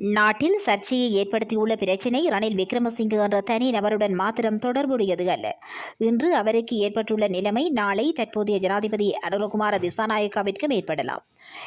நாட்டில் சர்ச்சையை ஏற்படுத்தியுள்ள பிரச்சினை ரணில் விக்ரமசிங்கே என்ற தனி நபருடன் மாத்திரம் தொடர்புடையது அல்ல. இன்று அவருக்கு ஏற்பட்டுள்ள நிலைமை நாளை தற்போதைய ஜனாதிபதி அனுரகுமார திசாநாயக்காவிற்கும் ஏற்படலாம்.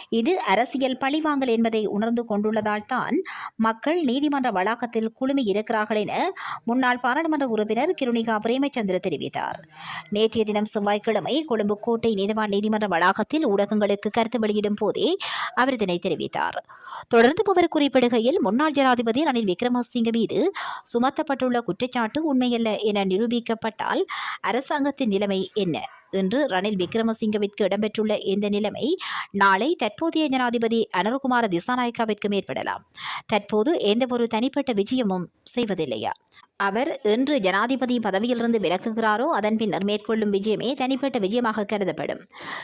இது அரசியல் பழிவாங்கல் என்பதை உணர்ந்து கொண்டுள்ளதால் தான் மக்கள் நீதிமன்ற வளாகத்தில் குழுமி இருக்கிறார்கள் என முன்னாள் பாராளுமன்ற உறுப்பினர் கிருணிகா பிரேமச்சந்திர தெரிவித்தார். நேற்றைய தினம் செவ்வாய்க்கிழமை கொழும்பு கோட்டை நீதிவான் நீதிமன்ற வளாகத்தில் ஊடகங்களுக்கு கருத்து வெளியிடும் போதே அவர் இதனை தெரிவித்தார். தொடர்ந்து அவர் குறிப்பிடுகையில் முன்னாள் ஜனாதிபதி ரணில் விக்ரமசிங்க மீது சுமத்தப்பட்டுள்ள குற்றச்சாட்டு உண்மையல்ல என நிரூபிக்கப்பட்டால் அரசாங்கத்தின் நிலைமை என்ன? இன்று ரணில் விக்ரமசிங்கவிற்கு இடம்பெற்றுள்ள இந்த நிலைமை நாளை தற்போதைய ஜனாதிபதி அனுரகுமார திசாநாயக்காவிற்கும் ஏற்படலாம் தற்போது எந்தவொரு தனிப்பட்ட விஜயமும் செய்வதில்லையா? அவர் இன்று ஜனாதிபதி பதவியிலிருந்து விலகுகிறாரோ அதன் பின்னர் மேற்கொள்ளும் விஜயமே தனிப்பட்ட விஜயமாக கருதப்படும்.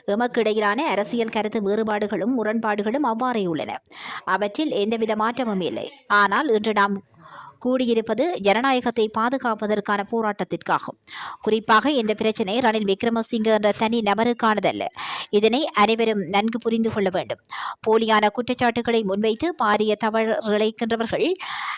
எமக்கிடையிலான அரசியல் கருத்து வேறுபாடுகளும் முரண்பாடுகளும் அவ்வாறே உள்ளன. அவற்றில் எந்தவித மாற்றமும் இல்லை. ஆனால் இன்று நாம் கூடியிருப்பது ஜனநாயகத்தை பாதுகாப்பதற்கான போராட்டத்திற்காகும். குறிப்பாக இந்த பிரச்சனை ரணில் விக்ரமசிங்க என்ற தனி நபருக்கானதல்ல. இதனை அனைவரும் நன்கு புரிந்து கொள்ள வேண்டும். போலியான குற்றச்சாட்டுகளை முன்வைத்து பாரிய தவறு இழைக்கின்றவர்கள்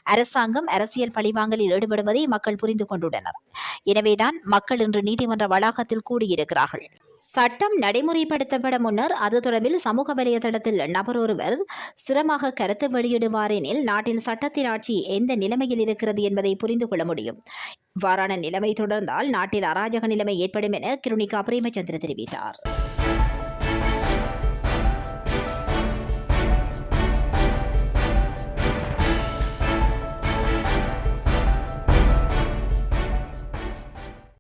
அரசாங்கம் அரசியல் பழிவாங்கலில் ஈடுபடுவதை மக்கள் புரிந்து கொண்டுள்ளனர். எனவேதான் மக்கள் இன்று நீதிமன்ற வளாகத்தில் கூடியிருக்கிறார்கள். சட்டம் நடைமுறைப்படுத்தப்பட முன்னர் அது தொடர்பில் சமூக வலைதளத்தில் நபர் ஒருவர் சிரமமாக கருத்து வெளியிடுவார் எனில் நாட்டில் சட்டத்தின் ஆட்சி எந்த நிலைமையில் இருக்கிறது என்பதை புரிந்து கொள்ள முடியும். இவ்வாறான நிலைமை தொடர்ந்தால் நாட்டில் அராஜக நிலைமை ஏற்படும் என கிருணிகா பிரேமச்சந்திர தெரிவித்தார்.